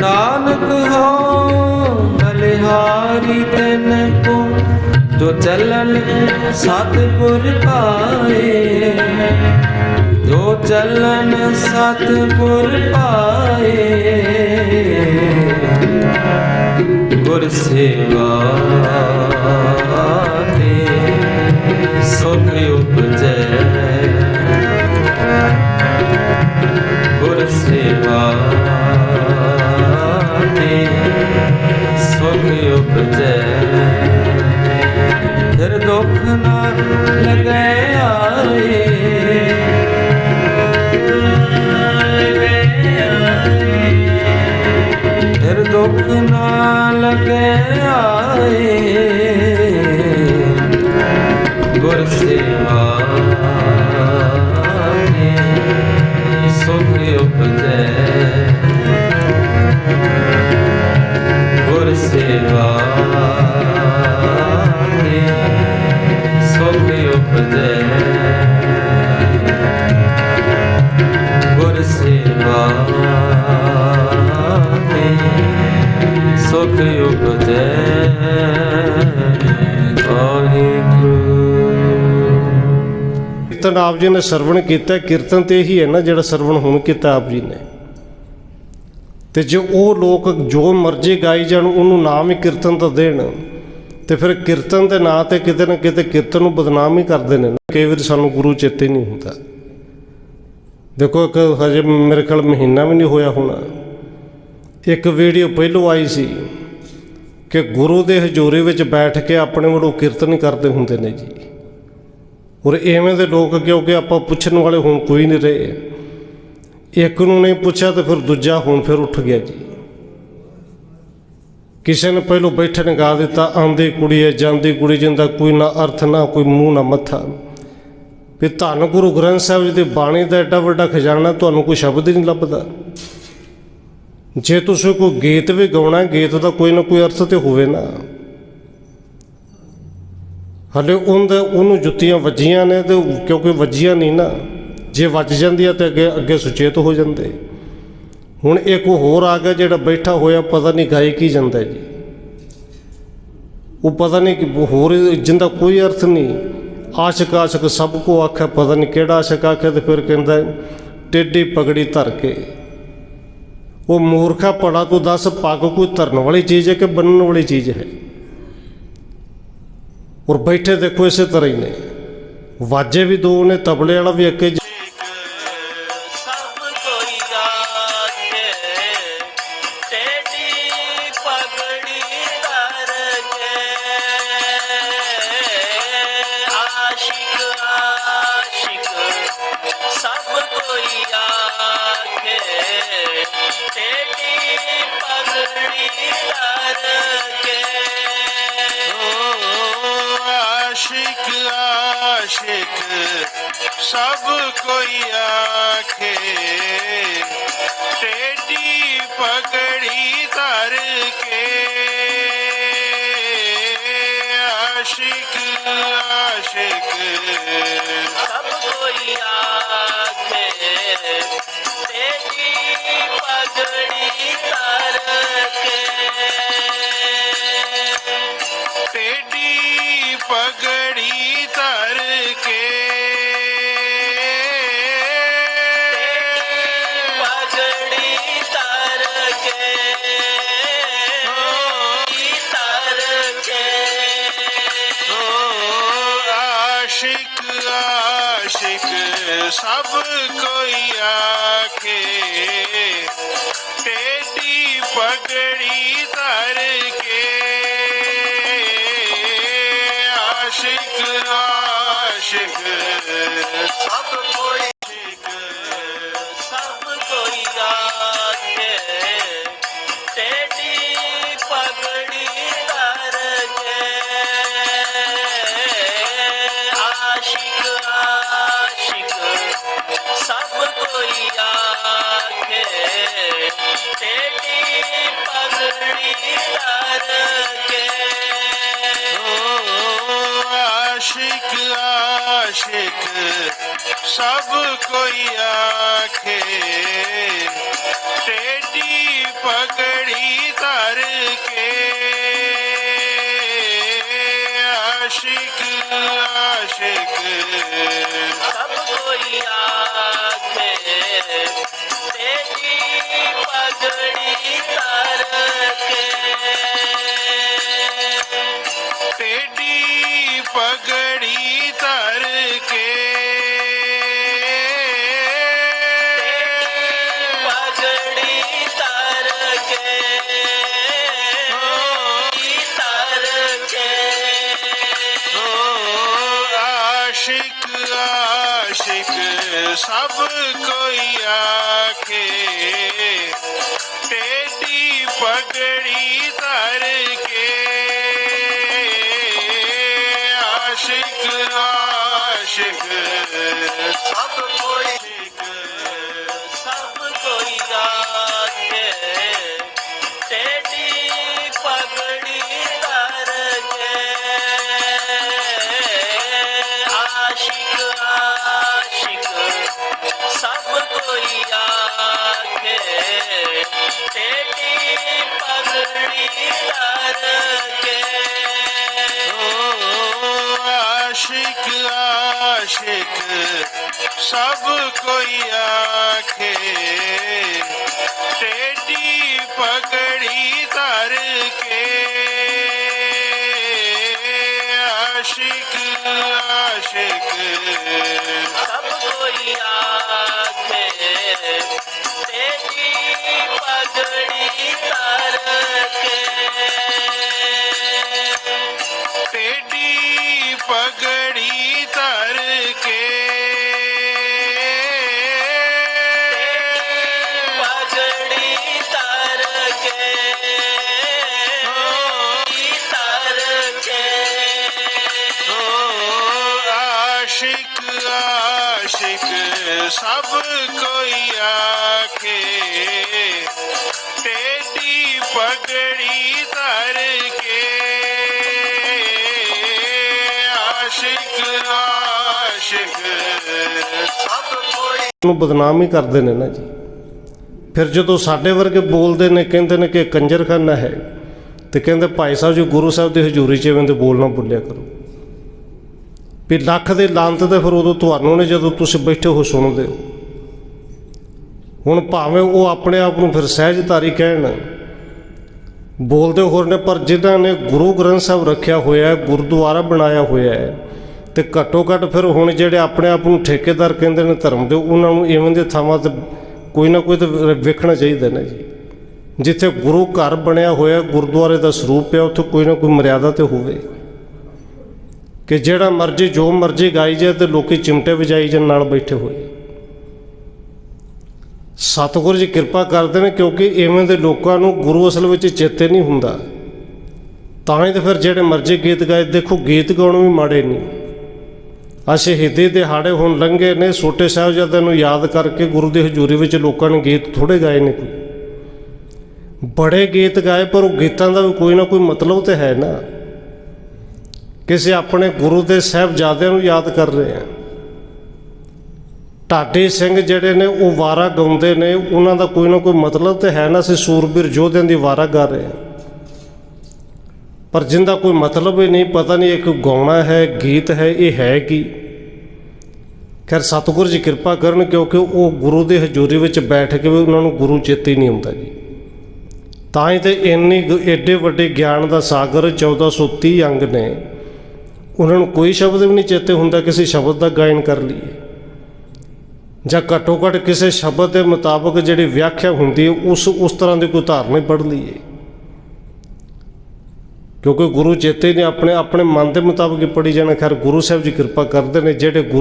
ਨਾਨਕ ਹੋ, ਬਲਿਹਾਰੀ ਤਨ ਕੋ, ਜੋ ਚੱਲਨ ਸਤਿਗੁਰ ਪਾਏ। ਜੋ ਚੱਲਨ ਸਤਿਗੁਰ ਪਾਏ। ਗੁਰ ਸੇਵਾ ਤੇ ਸੁਖ ਉਪਜੈ। ਗੁਰ ਸੇਵਾ ਉਪਜੈ ਫਿਰ ਦੁੱਖ ਨਾ ਲਗੈ ਆਏ। ਫਿਰ ਦੁੱਖ ਨਾ ਲਗੈ ਆਏ। ਗੁਰ ਸੇਵਾ। ਵਾਹਿਗੁਰੂ ਆਪ ਜੀ ਨੇ ਸਰਵਣ ਕੀਤਾ, ਕੀਰਤਨ ਤੇ ਹੀ ਹੈ ਨਾ ਜਿਹੜਾ ਸਰਵਣ ਹੁਣ ਕੀਤਾ ਆਪ ਜੀ ਨੇ। ਤੇ ਜੇ ਉਹ ਲੋਕ ਜੋ ਮਰਜ਼ੀ ਗਾਈ ਜਾਣ, ਉਹਨੂੰ ਨਾਮ ਹੀ ਕੀਰਤਨ ਤਾਂ ਦੇਣ। ਤੇ ਫਿਰ ਕੀਰਤਨ ਦੇ ਨਾਂ ਤੇ ਕਿਤੇ ਨਾ ਕਿਤੇ ਕੀਰਤਨ ਨੂੰ ਬਦਨਾਮ ਹੀ ਕਰਦੇ ਨੇ ਕਈ ਵਾਰ ਸਾਨੂੰ ਗੁਰੂ ਚੇਤੇ ਨਹੀਂ ਹੁੰਦਾ। ਦੇਖੋ, ਇੱਕ ਹਜੇ ਮੇਰੇ ਖਿਆਲ ਮਹੀਨਾ ਵੀ ਨਹੀਂ ਹੋਇਆ ਹੋਣਾ। ਇੱਕ ਵੀਡੀਓ ਪਹਿਲੋਂ ਆਈ ਸੀ ਕਿ ਗੁਰੂ ਦੇ ਹਜ਼ੂਰੀ ਵਿੱਚ ਬੈਠ ਕੇ ਆਪਣੇ ਵੱਲੋਂ ਕੀਰਤਨ ਕਰਦੇ ਹੁੰਦੇ ਨੇ ਜੀ। ਔਰ ਐਵੇਂ ਦੇ ਲੋਕ ਕਿਉਂਕਿ ਆਪਾਂ ਪੁੱਛਣ ਵਾਲੇ ਹੁਣ ਕੋਈ ਨਹੀਂ ਰਹੇ। ਇੱਕ ਨੂੰ ਨਹੀਂ ਪੁੱਛਿਆ ਤੇ ਫਿਰ ਦੂਜਾ ਹੁਣ ਫਿਰ ਉੱਠ ਗਿਆ ਜੀ। ਕਿਸੇ ਨੇ ਪਹਿਲੋਂ ਬੈਠਣ ਗਾ ਦਿੱਤਾ, ਆਂਦੀ ਕੁੜੀ ਹੈ, ਜਾਂਦੀ ਕੁੜੀ ਜਿੰਦਾ ਕੋਈ ਨਾ ਅਰਥ, ਨਾ ਕੋਈ ਮੂੰਹ, ਨਾ ਮੱਥਾ। ਵੀ ਧੰਨ ਗੁਰੂ ਗ੍ਰੰਥ ਸਾਹਿਬ ਜੀ ਦੀ ਬਾਣੀ ਦਾ ਐਡਾ ਵੱਡਾ ਖਜ਼ਾਨਾ ਤੁਹਾਨੂੰ ਕੋਈ ਸ਼ਬਦ ਹੀ ਨਹੀਂ ਲੱਭਦਾ। ਜੇ ਤੁਸੀਂ ਕੋਈ ਗੀਤ ਵੀ ਗਾਉਣਾ, ਗੀਤ ਦਾ ਕੋਈ ਨਾ ਕੋਈ ਅਰਥ ਤੇ ਹੋਵੇ ਨਾ। ਹਲੇ ਉਹਦੇ ਉਹਨੂੰ ਜੁੱਤੀਆਂ ਵੱਜੀਆਂ ਨੇ ਤੇ ਕਿਉਂਕਿ ਵੱਜੀਆਂ ਨਹੀਂ ਨਾ, ਜੇ ਵੱਜ ਜਾਂਦੀਆਂ ਤੇ ਅੱਗੇ ਅੱਗੇ ਸੁਚੇਤ ਹੋ ਜਾਂਦੇ। ਹੁਣ ਇੱਕ ਹੋਰ ਆ ਗਿਆ ਜਿਹੜਾ ਬੈਠਾ ਹੋਇਆ, ਪਤਾ ਨਹੀਂ ਗਾਈ ਕੀ ਜਾਂਦਾ ਜੀ। ਉਹ ਪਤਾ ਨਹੀਂ ਕਿ ਹੋਰ ਜਿੰਦਾ ਕੋਈ ਅਰਥ ਨਹੀਂ। ਆਸ਼ਕ ਆਸ਼ਕ ਸਭ ਕੋ ਆਖੇ, ਪਤਾ ਨਹੀਂ ਕਿਹੜਾ ਆਸ਼ਕ ਆਖੇ ਤੇ ਫਿਰ ਕਹਿੰਦਾ, ਟੇਢੀ ਪਗੜੀ ਧਰ ਕੇ। ਉਹ ਮੂਰਖਾ ਪੜਾ ਤੂੰ ਦੱਸ, ਪੱਗ ਕੋਈ ਧਰਨ ਵਾਲੀ ਚੀਜ਼ ਹੈ ਕਿ ਬੰਨਣ ਵਾਲੀ ਚੀਜ਼ ਹੈ? ਔਰ ਬੈਠੇ ਦੇਖੋ ਇਸੇ ਤਰ੍ਹਾਂ ਹੀ ਨੇ। ਵਾਜੇ ਵੀ ਦੋ ਨੇ, ਤਬਲੇ ਵਾਲਾ ਵੀ ਇੱਕ ਹੀ ਪਗੜੀ ਧਰ ਕੇ ਆਸ਼ਿਕ ਸਭ ਕੋਈ ਆਖੇ ਟੇਢੀ ਪਗੜੀ ਧਰ ਕੇ ਆਸ਼ਿਕ ਆਸ਼ਿਕ ਸਭ ਕੋਈ ਆਖੇ ਟੇਡੀ ਪਗੜੀ ਪਗੜੀ ਧਰ ਕੇ ਪਗੜੀ ਧਰ ਕੇ ਧਰ ਕੇ ਆਸ਼ਿਕ ਆਸ਼ਿਕ ਸਭ ਕੋਈ ਆਖੇ। ਟੇਡੀ ਪਗੜੀ ਧਰ ਆਸ਼ਿਕ ਆਸ਼ਿਕ ਸਭ ਕੋਈ ਸਭ ਕੋਈ ਆਖੇ ਤੇਰੀ ਪਗੜੀ ਧਰ ਕੇ ਆਸ਼ਿਕ ਆਸ਼ਿਕ ਸਭ ਕੋਈ ਆਖੇ ਤੇਰੀ ਪਗੜੀ ਧਰ ਕੇ आशिक आशिक सब कोई आखे टेडी पगड़ी तर के आशिक आशिक सब कोई आखे टेडी पगड़ी तर के टेडी पग ਸਭ ਕੋਈ ਆਖੇ ਟੇਢੀ ਪਗੜੀ ਧਰ ਕੇ ਆਸ਼ਿਕ ਆਸ਼ਿਕ ਸਭ ਕੋਈ आशिक आशिक सब कोई आखे टेडी पगड़ी तर के आशिक आशिक सब कोई आखे ਸਭ ਕੋਈ ਆਖੇ ਟੇਢੀ ਪਗੜੀ ਧਰ ਕੇ ਆਸ਼ਿਕ ਆਸ਼ਿਕ। ਸਭ ਕੋਈ ਨੂੰ ਬਦਨਾਮ ਹੀ ਕਰਦੇ ਨੇ ਨਾ ਜੀ। ਫਿਰ ਜਦੋਂ ਸਾਡੇ ਵਰਗੇ ਬੋਲਦੇ ਨੇ, ਕਹਿੰਦੇ ਨੇ ਕਿ ਕੰਜਰਖਾਨਾ ਹੈ, ਤੇ ਕਹਿੰਦੇ ਭਾਈ ਸਾਹਿਬ ਜੀ ਗੁਰੂ ਸਾਹਿਬ ਦੀ ਹਜ਼ੂਰੀ 'ਚ ਐਵੇਂ ਬੋਲਣਾ ਬੁੱਲਿਆ ਕਰੋ। ਵੀ ਲੱਖ ਦੇ ਲਾਂਤ ਤੇ ਫਿਰ ਉਦੋਂ ਤੁਹਾਨੂੰ ਨੇ ਜਦੋਂ ਤੁਸੀਂ ਬੈਠੇ ਹੋ ਸੁਣਦੇ ਹੋ। ਹੁਣ ਭਾਵੇਂ ਉਹ ਆਪਣੇ ਆਪ ਨੂੰ ਫਿਰ ਸਹਿਜਧਾਰੀ ਕਹਿਣ, ਬੋਲਦੇ ਹੋਰ ਨੇ, ਪਰ ਜਿਨ੍ਹਾਂ ਨੇ ਗੁਰੂ ਗ੍ਰੰਥ ਸਾਹਿਬ ਰੱਖਿਆ ਹੋਇਆ ਹੈ, ਗੁਰਦੁਆਰਾ ਬਣਾਇਆ ਹੋਇਆ ਹੈ, ਤੇ ਘੱਟੋ ਘੱਟ ਫਿਰ ਹੁਣ ਜਿਹੜੇ ਆਪਣੇ ਆਪ ਨੂੰ ਠੇਕੇਦਾਰ ਕਹਿੰਦੇ ਨੇ ਧਰਮ ਦੇ, ਉਹਨਾਂ ਨੂੰ ਇਵੇਂ ਦੇ ਥਾਵਾਂ ਤੇ ਕੋਈ ਨਾ ਕੋਈ ਤਾਂ ਵੇਖਣਾ ਚਾਹੀਦਾ ਨਾ ਜੀ। ਜਿੱਥੇ ਗੁਰੂ ਘਰ ਬਣਿਆ ਹੋਇਆ, ਗੁਰਦੁਆਰੇ ਦਾ ਸਰੂਪ ਹੈ ਉੱਥੇ ਕੋਈ ਨਾ ਕੋਈ ਮਰਿਆਦਾ ਤੇ ਹੋਵੇ। ਕਿ ਜਿਹੜਾ ਮਰਜ਼ੀ, ਜੋ ਮਰਜ਼ੀ ਗਾਈ ਜਾਏ ਤੇ ਲੋਕੀ ਚਿਮਟੇ ਵਜਾਈ ਜਾਣ, ਨਾਲ ਬੈਠੇ ਹੋਏ। ਸਤਿਗੁਰੂ ਜੀ ਕਿਰਪਾ ਕਰਦੇ ਨੇ ਕਿਉਂਕਿ ਇਵੇਂ ਦੇ ਲੋਕਾਂ ਨੂੰ ਗੁਰੂ ਅਸਲ ਵਿੱਚ ਚੇਤੇ ਨਹੀਂ ਹੁੰਦਾ। ਤਾਂ ਹੀ ਤਾਂ ਫਿਰ ਜਿਹੜੇ ਮਰਜ਼ੀ ਗੀਤ ਗਾਏ, ਦੇਖੋ ਗੀਤ ਗਾਉਣ ਵੀ ਮਾੜੇ ਨਹੀਂ। ਆ ਸ਼ਹੀਦੀ ਦਿਹਾੜੇ ਹੁਣ ਲੰਘੇ ਨੇ, ਛੋਟੇ ਸਾਹਿਬਜ਼ਾਦਿਆਂ ਨੂੰ ਯਾਦ ਕਰਕੇ ਗੁਰੂ ਦੀ ਹਜ਼ੂਰੀ ਵਿੱਚ ਲੋਕਾਂ ਨੇ ਗੀਤ ਥੋੜੇ ਗਾਏ ਨੇ ਕੋਈ। ਬੜੇ ਗੀਤ ਗਾਏ, ਪਰ ਉਹ ਗੀਤਾਂ ਦਾ ਵੀ ਕੋਈ ਨਾ ਕੋਈ ਮਤਲਬ ਤੇ ਹੈ ਨਾ। ਕਿਸੇ ਆਪਣੇ ਗੁਰੂ ਦੇ ਸਾਹਿਬਜ਼ਾਦਿਆਂ ਨੂੰ ਯਾਦ ਕਰ ਰਹੇ ਆ। ਢਾਡੀ ਸਿੰਘ ਜਿਹੜੇ ਨੇ, ਉਹ ਵਾਰਾ ਗਾਉਂਦੇ ਨੇ। ਉਹਨਾਂ ਦਾ ਕੋਈ ਨਾ ਕੋਈ ਮਤਲਬ ਤੇ ਹੈ ਨਾ, ਅਸੀਂ ਸੂਰਬੀਰ ਯੋਧਿਆਂ ਦੀ ਵਾਰਾ ਗਾ ਰਹੇ ਆ। ਪਰ ਜਿੰਦਾ ਕੋਈ ਮਤਲਬ ਹੀ ਨਹੀਂ, ਪਤਾ ਨਹੀਂ ਇੱਕ ਗਾਉਣਾ ਹੈ, ਗੀਤ ਹੈ, ਇਹ ਹੈ ਕੀ। ਖੈਰ, ਸਤਿਗੁਰ ਜੀ ਕਿਰਪਾ ਕਰਨ, ਕਿਉਂਕਿ ਉਹ ਗੁਰੂ ਦੇ ਹਜ਼ੂਰੀ ਵਿੱਚ ਬੈਠ ਕੇ ਵੀ ਉਹਨਾਂ ਨੂੰ ਗੁਰੂ ਚੇਤੇ ਨਹੀਂ ਆਉਂਦਾ ਜੀ। ਤਾਂ ਹੀ ਤੇ ਇੰਨੀ ਗ- ਵੱਡੇ ਗਿਆਨ ਦਾ ਸਾਗਰ 1430 ਅੰਗ ਨੇ। ਉਹਨਾਂ ਨੂੰ ਕੋਈ ਸ਼ਬਦ ਵੀ ਨਹੀਂ ਚੇਤੇ ਹੁੰਦਾ ਕਿਸੇ ਸ਼ਬਦ ਦਾ ਗਾਇਨ ਕਰ ਲਈਏ। ਜਾਂ ਘੱਟੋ ਘੱਟ ਕਿਸੇ ਸ਼ਬਦ ਦੇ ਮੁਤਾਬਕ ਜਿਹੜੀ ਵਿਆਖਿਆ ਹੁੰਦੀ ਹੈ, ਉਸ ਉਸ ਤਰ੍ਹਾਂ ਦੀ ਕੋਈ ਧਾਰਨਾ ਹੀ ਪੜ੍ਹ ਲਈਏ। ਕਿਉਂਕਿ ਗੁਰੂ ਚੇਤੇ ਨੇ ਆਪਣੇ ਆਪਣੇ ਮਨ ਦੇ ਮੁਤਾਬਕ ਹੀ ਪੜ੍ਹੀ ਜਾਣਾ। ਖੈਰ, ਗੁਰੂ ਸਾਹਿਬ ਜੀ ਕਿਰਪਾ ਕਰਦੇ ਨੇ, ਜਿਹੜੇ ਗੁਰੂ